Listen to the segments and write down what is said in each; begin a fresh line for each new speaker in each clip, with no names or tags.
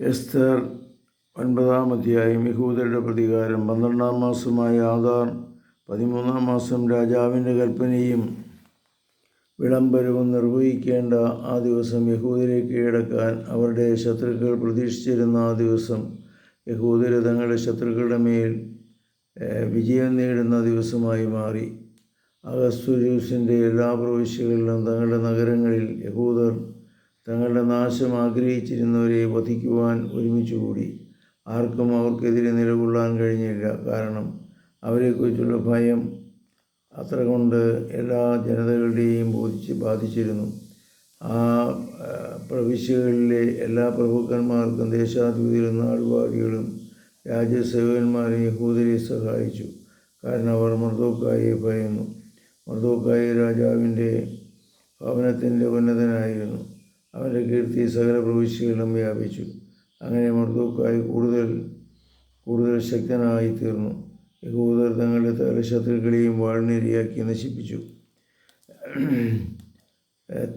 എസ്തർ ഒൻപതാം അധ്യായം യഹൂദരുടെ പ്രതികാരം. പന്ത്രണ്ടാം മാസമായ ആധാർ പതിമൂന്നാം മാസം രാജാവിന്റെ കൽപ്പനയും വിളംബരവും നിർവഹിക്കേണ്ട ആ ദിവസം യഹൂദരെ കീഴടക്കാൻ അവരുടെ ശത്രുക്കൾ പ്രതീക്ഷിച്ചിരുന്ന ആ ദിവസം യഹൂദര് തങ്ങളുടെ ശത്രുക്കളുടെ മേൽ വിജയം നേടുന്ന ദിവസമായി മാറി. അഗസ്തുരൂസിന്റെ എല്ലാ പ്രവിശ്യകളിലും തങ്ങളുടെ നഗരങ്ങളിൽ യഹൂദർ തങ്ങളുടെ നാശം ആഗ്രഹിച്ചിരുന്നവരെ വധിക്കുവാൻ ഒരുമിച്ച് കൂടി ആർക്കും അവർക്കെതിരെ നിലകൊള്ളാൻ കഴിഞ്ഞില്ല. കാരണം അവരെക്കുറിച്ചുള്ള ഭയം അത്ര കൊണ്ട് എല്ലാ ജനതകളുടെയും ബോധിച്ച് ബാധിച്ചിരുന്നു. ആ പ്രവിശ്യകളിലെ എല്ലാ പ്രഭുക്കന്മാർക്കും ദേശാധിപതികളും നാടുവാദികളും രാജ്യസേവകന്മാരെ യഹൂദരെ സഹായിച്ചു. കാരണം അവർ മർദോക്കായെ ഭയന്നു. മർദോക്കായ രാജാവിന്റെ ഭവനത്തിന്റെ ഉന്നതനായിരുന്നു. അവന്റെ കീർത്തി സകല പ്രവിശ്യകളിലും വ്യാപിച്ചു. അങ്ങനെ മർദോക്കായി കൂടുതൽ കൂടുതൽ ശക്തനായി തീർന്നു യഹൂദർ തങ്ങളുടെ തല ശത്രുക്കളെയും വാൾനിരയാക്കി നശിപ്പിച്ചു.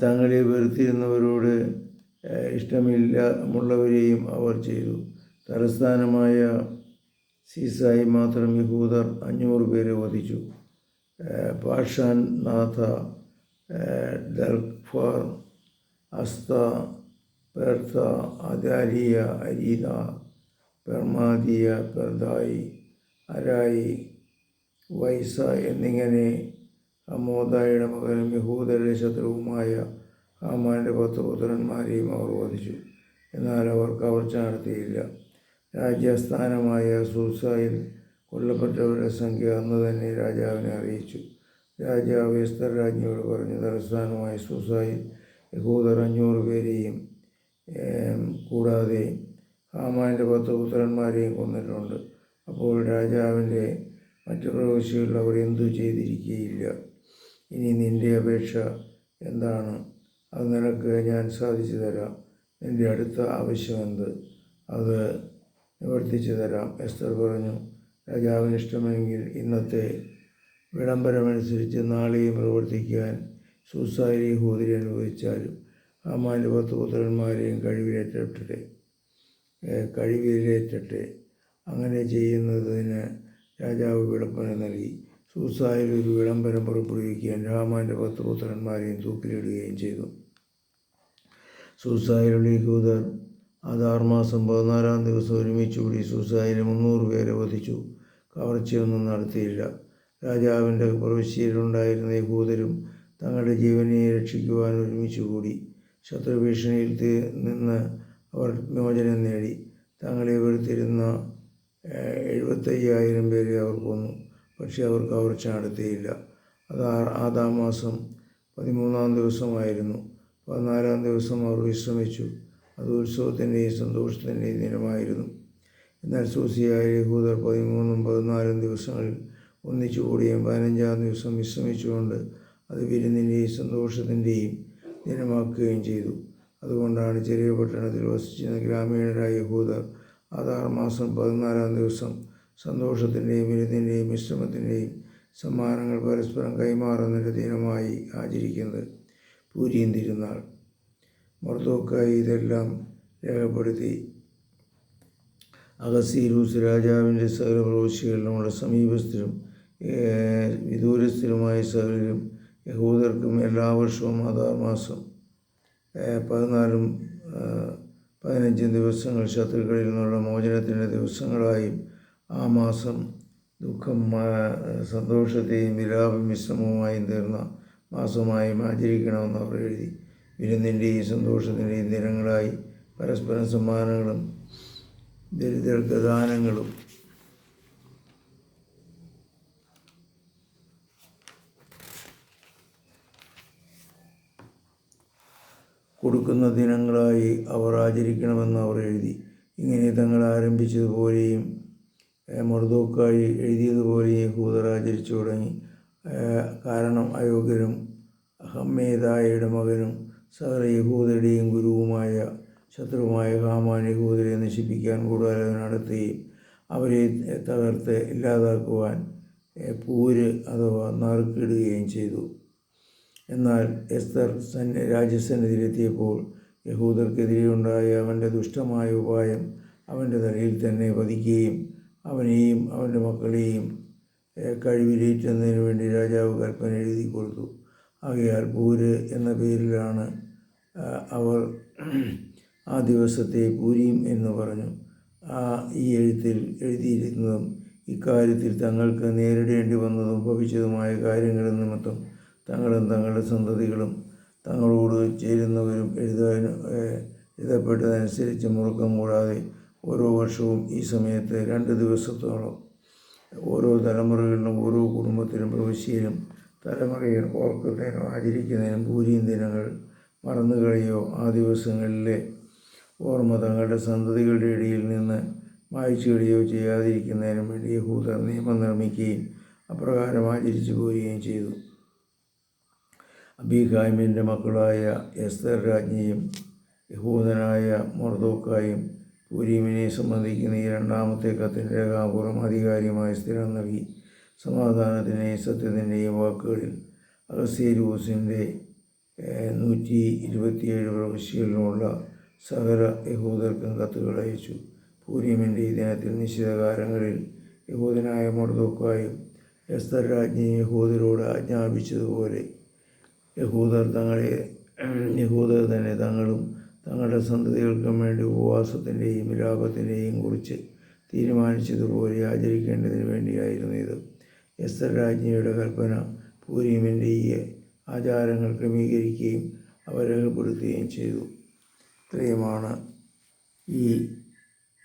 തങ്ങളെ വെറുത്തിരുന്നവരോട് ഇഷ്ടമില്ലാമുള്ളവരെയും അവർ ചെയ്തു. തലസ്ഥാനമായ സീസായി മാത്രം യഹൂദർ അഞ്ഞൂറ് പേരെ വധിച്ചു. പാഷാൻ നാഥ ദൽഫാർ അസ്ത പെർത്ത അദാലിയ അരീന പെർമാദിയ പെർദായി അരായി വൈസ എന്നിങ്ങനെ അമോദായുടെ മകനും യഹൂദരുടെ ശത്രുവുമായ ഹാമാന്റെ പത്ത് പുത്രന്മാരെയും അവർ വധിച്ചു. എന്നാൽ അവർ കവർച്ച നടത്തിയില്ല. രാജ്യസ്ഥാനമായ സൂസായിൽ കൊല്ലപ്പെട്ടവരുടെ സംഖ്യ അന്ന് തന്നെ രാജാവിനെ അറിയിച്ചു. രാജാവ് എസ്തർ രാജ്ഞിയോട് പറഞ്ഞു തലസ്ഥാനമായ സൂസായിൽ യഹൂദർ അഞ്ഞൂറ് പേരെയും കൂടാതെ ഹാമാന്റെ പത്ത് പുത്രന്മാരെയും കൊന്നിട്ടുണ്ട്. അപ്പോൾ രാജാവിന്റെ മറ്റു പ്രവേശികളിൽ അവർ എന്തു ചെയ്തിരിക്കുകയില്ല ഇനി നിന്റെ അപേക്ഷ എന്താണ്? അത് നിനക്ക് ഞാൻ സാധിച്ചു തരാം. നിന്റെ അടുത്ത ആവശ്യം എന്ത്? അത് നിവർത്തിച്ചു തരാം എസ്തർ പറഞ്ഞു. രാജാവിന് ഇഷ്ടമെങ്കിൽ ഇന്നത്തെ വിളംബരമനുസരിച്ച് നാളെയും പ്രവർത്തിക്കാൻ സുസാരി ഹൂതിരി അനുവദിച്ചാലും അമ്മാന്റെ പത്ത് പുത്രന്മാരെയും കഴിവിലേറ്റട്ടെ കഴിവിലേറ്റട്ടെ. അങ്ങനെ ചെയ്യുന്നതിന് രാജാവ് വിളപ്പന നൽകി. സൂസായിൽ ഒരു വിളംബരം പുറപ്പെടുവിക്കുകയും രാമാന്റെ പത്ത് പുത്രന്മാരെയും തൂക്കിലിടുകയും ചെയ്തു. സൂസായിലുള്ള യഹൂദർ അത് ആറുമാസം പതിനാലാം ദിവസം ഒരുമിച്ച് കൂടി സൂസായിലെ മുന്നൂറ് പേരെ വധിച്ചു. കവർച്ചയൊന്നും നടത്തിയില്ല. രാജാവിന്റെ പ്രവിശ്യയിലുണ്ടായിരുന്ന യഹൂദരും തങ്ങളുടെ ജീവനെ രക്ഷിക്കുവാൻ ഒരുമിച്ച് കൂടി ശത്രുഭീഷണിയിൽ നിന്ന് അവർ മോചനം നേടി. തങ്ങളെ വെറുത്തിരുന്ന എഴുപത്തയ്യായിരം പേരെ അവർ കൊന്നു. പക്ഷേ അവർ കവർച്ച നടത്തിയില്ല അത് ആദാം മാസം പതിമൂന്നാം ദിവസമായിരുന്നു. പതിനാലാം ദിവസം അവർ വിശ്രമിച്ചു. അത് ഉത്സവത്തിന്റെയും സന്തോഷത്തിന്റെയും ദിനമായിരുന്നു. എന്നാൽ സൂസിയായ യഹൂദർ പതിമൂന്നും പതിനാലും ദിവസങ്ങളിൽ ഒന്നിച്ചു കൂടിയും പതിനഞ്ചാം ദിവസം വിശ്രമിച്ചുകൊണ്ട് അത് വിരുന്നിന്റെയും സന്തോഷത്തിന്റെയും ദിനമാക്കുകയും ചെയ്തു. അതുകൊണ്ടാണ് ചെറിയ പട്ടണത്തിൽ വസിച്ചിരുന്ന ഗ്രാമീണരായ യഹൂദർ ആധാർ മാസം പതിനാലാം ദിവസം സന്തോഷത്തിന്റെയും വിരുന്നിന്റെയും വിശ്രമത്തിന്റെയും സമ്മാനങ്ങൾ പരസ്പരം കൈമാറുന്നതിന്റെ ദിനമായി ആചരിക്കുന്നത് പൂരിയും തിരുനാൾ. മർദ്ദോക്കായി ഇതെല്ലാം രേഖപ്പെടുത്തി. അഗസീരൂസ് രാജാവിന്റെ സകല പ്രവിശ്യകളിലുമുള്ള സമീപസ്ഥരും വിദൂരസ്ഥരുമായ സകലരും യഹൂദർക്കും എല്ലാ വർഷവും ആധാർ മാസം പതിനാലും പതിനഞ്ചും ദിവസങ്ങൾ ശത്രുക്കളിൽ നിന്നുള്ള മോചനത്തിന്റെ ദിവസങ്ങളായും ആ മാസം ദുഃഖം സന്തോഷത്തെയും വിലാപം വിശ്രമവുമായും തീർന്ന മാസമായും ആചരിക്കണമെന്ന് അവർ എഴുതി. വിരുന്നിന്റെയും സന്തോഷത്തിന്റെയും നിരങ്ങളായി പരസ്പരം സമ്മാനങ്ങളും ദരിദ്രർക്ക് ദാനങ്ങളും കൊടുക്കുന്ന ദിനങ്ങളായി അവർ ആചരിക്കണമെന്ന് അവർ എഴുതി. ഇങ്ങനെ തങ്ങൾ ആരംഭിച്ചതുപോലെയും മർദോക്കായി എഴുതിയതുപോലെയും യഹൂദർ ആചരിച്ചു തുടങ്ങി. കാരണം അയോഗ്യരും ഹമ്മേദായയുടെ മകനും സകല യഹൂദരുടെയും ഗുരുവുമായ ശത്രുവുമായ ഹാമാൻ യഹൂദരെ നശിപ്പിക്കാൻ കൂടാലോചന നടത്തുകയും അവരെ തകർത്ത് ഇല്ലാതാക്കുവാൻ പൂര് അഥവാ നറുക്കിടുകയും ചെയ്തു. എന്നാൽ എസ്തർ സന്നി രാജസന്നിധിയിലെത്തിയപ്പോൾ യഹൂദർക്കെതിരെ ഉണ്ടായ അവന്റെ ദുഷ്ടമായ ഉപായം അവന്റെ തലയിൽ തന്നെ പതിക്കുകയും അവനെയും അവന്റെ മക്കളെയും കഴിവിലേറ്റുന്നതിന് വേണ്ടി രാജാവ് കൽപ്പന എഴുതി കൊടുത്തു. ആകയാൽ പൂര് എന്ന പേരിലാണ് അവർ ആ ദിവസത്തെ പൂരിയും എന്ന് പറഞ്ഞു. ആ ഈ എഴുത്തിൽ എഴുതിയിരുന്നതും ഇക്കാര്യത്തിൽ തങ്ങൾക്ക് നേരിടേണ്ടി വന്നതും ഭവിച്ചതുമായ കാര്യങ്ങൾ നിമിത്തം തങ്ങളും തങ്ങളുടെ സന്തതികളും തങ്ങളോട് ചേരുന്നവരും എഴുതാൻ ഏഹ്, എഴുതപ്പെട്ടതനുസരിച്ച് മുറുക്കം കൂടാതെ ഓരോ വർഷവും ഈ സമയത്ത് രണ്ട് ദിവസത്തോളം ഓരോ തലമുറകളിലും ഓരോ കുടുംബത്തിലും പ്രവിശ്യയിലും തലമുറയിൽ ഓർക്കുന്നതിനോ ആചരിക്കുന്നതിനും ഭൂരിയും ദിനങ്ങൾ മറന്നുകളയോ ആ ദിവസങ്ങളിലെ ഓർമ്മ തങ്ങളുടെ സന്തതികളുടെ ഇടയിൽ നിന്ന് മായ്ച്ചു കളയോ? ചെയ്യാതിരിക്കുന്നതിനും വേണ്ടി യഹൂദർ നിയമം നിർമ്മിക്കുകയും അപ്രകാരം ആചരിച്ചു പോരുകയും ചെയ്തു. അബീഖായ്മിന്റെ മക്കളായ എസ്തർ രാജ്ഞിയും യഹൂദനായ മൊർദോക്കായും പൂരീമിനെ സംബന്ധിക്കുന്ന ഈ രണ്ടാമത്തെ കത്തിന് രേഖാപൂർവം ആധികാരികമായ സ്ഥിരം നൽകി. സമാധാനത്തിന്റെയും സത്യത്തിന്റെയും വാക്കുകളിൽ അഗസ്തീരൂസിന്റെ നൂറ്റി ഇരുപത്തിയേഴ് പ്രവിശ്യകളിലുമുള്ള സകല യഹൂദർക്കും കത്തുകൾ അയച്ചു. പൂരീമിന്റെ ഈ ദിനത്തിൽ നിശ്ചിതകാലങ്ങളിൽ യഹൂദനായ മൊറദോക്കായും എസ്തർ രാജ്ഞി യഹൂദരോട് ആജ്ഞാപിച്ചതുപോലെ യഹൂദർ തങ്ങളെ യഹൂദർ തന്നെ തങ്ങളും തങ്ങളുടെ സന്തതികൾക്കും വേണ്ടി ഉപവാസത്തിന്റെയും വിലാപത്തിന്റെയും കുറിച്ച് തീരുമാനിച്ചതുപോലെ ആചരിക്കേണ്ടതിന് വേണ്ടിയായിരുന്നു ഇത്. എസ്തർ രാജ്ഞിയുടെ കൽപ്പന പൂരീമിന്റെ ഈ ആചാരങ്ങൾ ക്രമീകരിക്കുകയും അവരേഖപ്പെടുത്തുകയും ചെയ്തു. ഇത്രയുമാണ് ഈ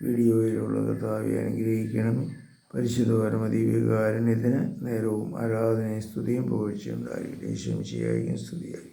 വീഡിയോയിലുള്ള കർത്താവെ. അനുഗ്രഹിക്കണമേ പരിശുദ്ധ ഇതിന് നേരവും ആരാധനയും സ്തുതിയും പുകഴ്ചയുണ്ടായിരിക്കട്ടെ ശംശിയായിരിക്കും സ്തുതിയായിരിക്കും.